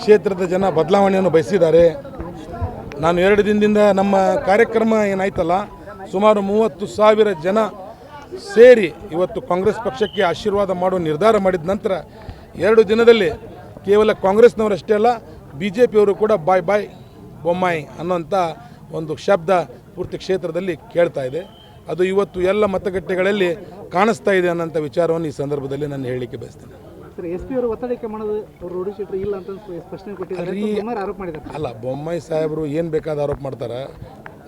ಕ್ಷೇತ್ರದ ಜನ ಬದಲಾವಣೆಯನ್ನು ಬಯಸಿದ್ದಾರೆ. ನಾನು ಎರಡು ದಿನದಿಂದ ನಮ್ಮ ಕಾರ್ಯಕ್ರಮ ಏನಾಯ್ತಲ್ಲ, ಸುಮಾರು ಮೂವತ್ತು ಸಾವಿರ ಜನ ಸೇರಿ ಇವತ್ತು ಕಾಂಗ್ರೆಸ್ ಪಕ್ಷಕ್ಕೆ ಆಶೀರ್ವಾದ ಮಾಡುವ ನಿರ್ಧಾರ ಮಾಡಿದ ನಂತರ ಎರಡು ದಿನದಲ್ಲಿ ಕೇವಲ ಕಾಂಗ್ರೆಸ್ನವರಷ್ಟೇ ಅಲ್ಲ ಬಿ ಜೆ ಪಿಯವರು ಕೂಡ ಬಾಯ್ ಬಾಯ್ ಬೊಮ್ಮಾಯಿ ಅನ್ನೋಂಥ ಒಂದು ಶಬ್ದ ಪೂರ್ತಿ ಕ್ಷೇತ್ರದಲ್ಲಿ ಕೇಳ್ತಾ ಇದೆ. ಅದು ಇವತ್ತು ಎಲ್ಲ ಮತಗಟ್ಟೆಗಳಲ್ಲಿ ಕಾಣಿಸ್ತಾ ಇದೆ ಅನ್ನೋಂಥ ವಿಚಾರವನ್ನು ಈ ಸಂದರ್ಭದಲ್ಲಿ ನಾನು ಹೇಳಲಿಕ್ಕೆ ಬಯಸ್ತೇನೆ. ಸರ್ ಎಸ್ ಪಿ ಅವರು ಒತ್ತಡಕ್ಕೆ ಮಾಡೋದು ಅವರು ರೂಢಿ ಶೀಟ್ರು ಇಲ್ಲ ಅಂತ ಸ್ಪಷ್ಟನೆ ಕೊಟ್ಟಿದ್ದಾರೆ ಅಲ್ರಿ- ಬೊಮ್ಮಾಯಿ ಆರೋಪ ಮಾಡಿದ್ದಾರೆ. ಅಲ್ಲ ಬೊಮ್ಮಾಯಿ ಸಾಹೇಬರು ಏನು ಬೇಕಾದ ಆರೋಪ ಮಾಡ್ತಾರೆ?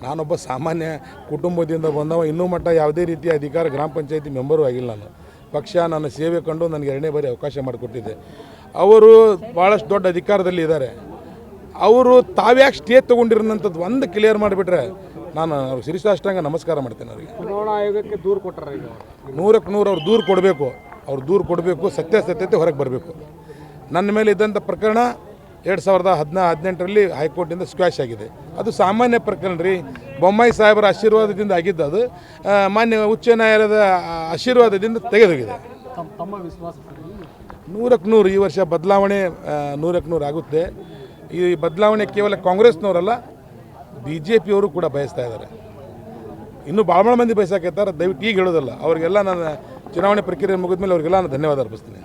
ನಾನೊಬ್ಬ ಸಾಮಾನ್ಯ ಕುಟುಂಬದಿಂದ ಬಂದವ ಇನ್ನೂ ಮಟ್ಟ ಯಾವುದೇ ರೀತಿಯ ಅಧಿಕಾರ ಗ್ರಾಮ ಪಂಚಾಯತಿ ಮೆಂಬರು ಆಗಿಲ್ಲ ನಾನು. ಪಕ್ಷ ನನ್ನ ಸೇವೆ ಕಂಡು ನನಗೆ ಎರಡನೇ ಬಾರಿ ಅವಕಾಶ ಮಾಡಿಕೊಟ್ಟಿದ್ದೆ ಅವರು ಭಾಳಷ್ಟು ದೊಡ್ಡ ಅಧಿಕಾರದಲ್ಲಿ ಇದ್ದಾರೆ. ಅವರು ತಾವ್ಯಾಕೆ ಸ್ಟೇ ತೊಗೊಂಡಿರೋಂಥದ್ದು ಒಂದು ಕ್ಲಿಯರ್ ಮಾಡಿಬಿಟ್ರೆ ನಾನು ಅವ್ರಿಗೆ ಶಿರಿಸಾಷ್ಟಾಂಗ ನಮಸ್ಕಾರ ಮಾಡ್ತೇನೆ ಅವರಿಗೆ. ಚುನಾವಣಾ ಆಯೋಗಕ್ಕೆ ದೂರು ಕೊಟ್ಟರೆ ಈಗ ನೂರಕ್ಕೆ ನೂರು ಅವ್ರು ದೂರು ಕೊಡಬೇಕು. ಅವ್ರು ದೂರು ಕೊಡಬೇಕು ಸತ್ಯಾಸತ್ಯತೆ ಹೊರಗೆ ಬರಬೇಕು. ನನ್ನ ಮೇಲೆ ಇದ್ದಂಥ ಪ್ರಕರಣ ಎರಡು ಸಾವಿರದ ಹದಿನಾ ಹದಿನೆಂಟರಲ್ಲಿ ಹೈಕೋರ್ಟಿಂದ ಸ್ಕ್ವಾಶ್ ಆಗಿದೆ. ಅದು ಸಾಮಾನ್ಯ ಪ್ರಕರಣ ರೀ. ಬೊಮ್ಮಾಯಿ ಸಾಹೇಬರ ಆಶೀರ್ವಾದದಿಂದ ಆಗಿದ್ದು ಅದು. ಮಾನ್ಯ ಉಚ್ಚ ನ್ಯಾಯಾಲಯದ ಆಶೀರ್ವಾದದಿಂದ ತೆಗೆದೋಗಿದೆ. ನೂರಕ್ಕೆ ನೂರು ಈ ವರ್ಷ ಬದಲಾವಣೆ ನೂರಕ್ಕೆ ನೂರು ಆಗುತ್ತೆ. ಈ ಬದಲಾವಣೆ ಕೇವಲ ಕಾಂಗ್ರೆಸ್ನವರಲ್ಲ ಬಿ ಜೆ ಪಿಯವರು ಕೂಡ ಬಯಸ್ತಾ ಇದ್ದಾರೆ. ಇನ್ನೂ ಭಾಳ ಭಾಳ ಮಂದಿ ಬಯಸಾಕೈತಾರೆ ದಯವಿಟ್ಟು ಈಗ ಹೇಳೋದಲ್ಲ. ಅವರಿಗೆಲ್ಲ ನಾನು ಚುನಾವಣೆ ಪ್ರಕ್ರಿಯೆ ಮುಗಿದ ಮೇಲೆ ಅವರಿಗೆಲ್ಲ ನಾನು ಧನ್ಯವಾದ ಅರ್ಪಿಸ್ತೀನಿ.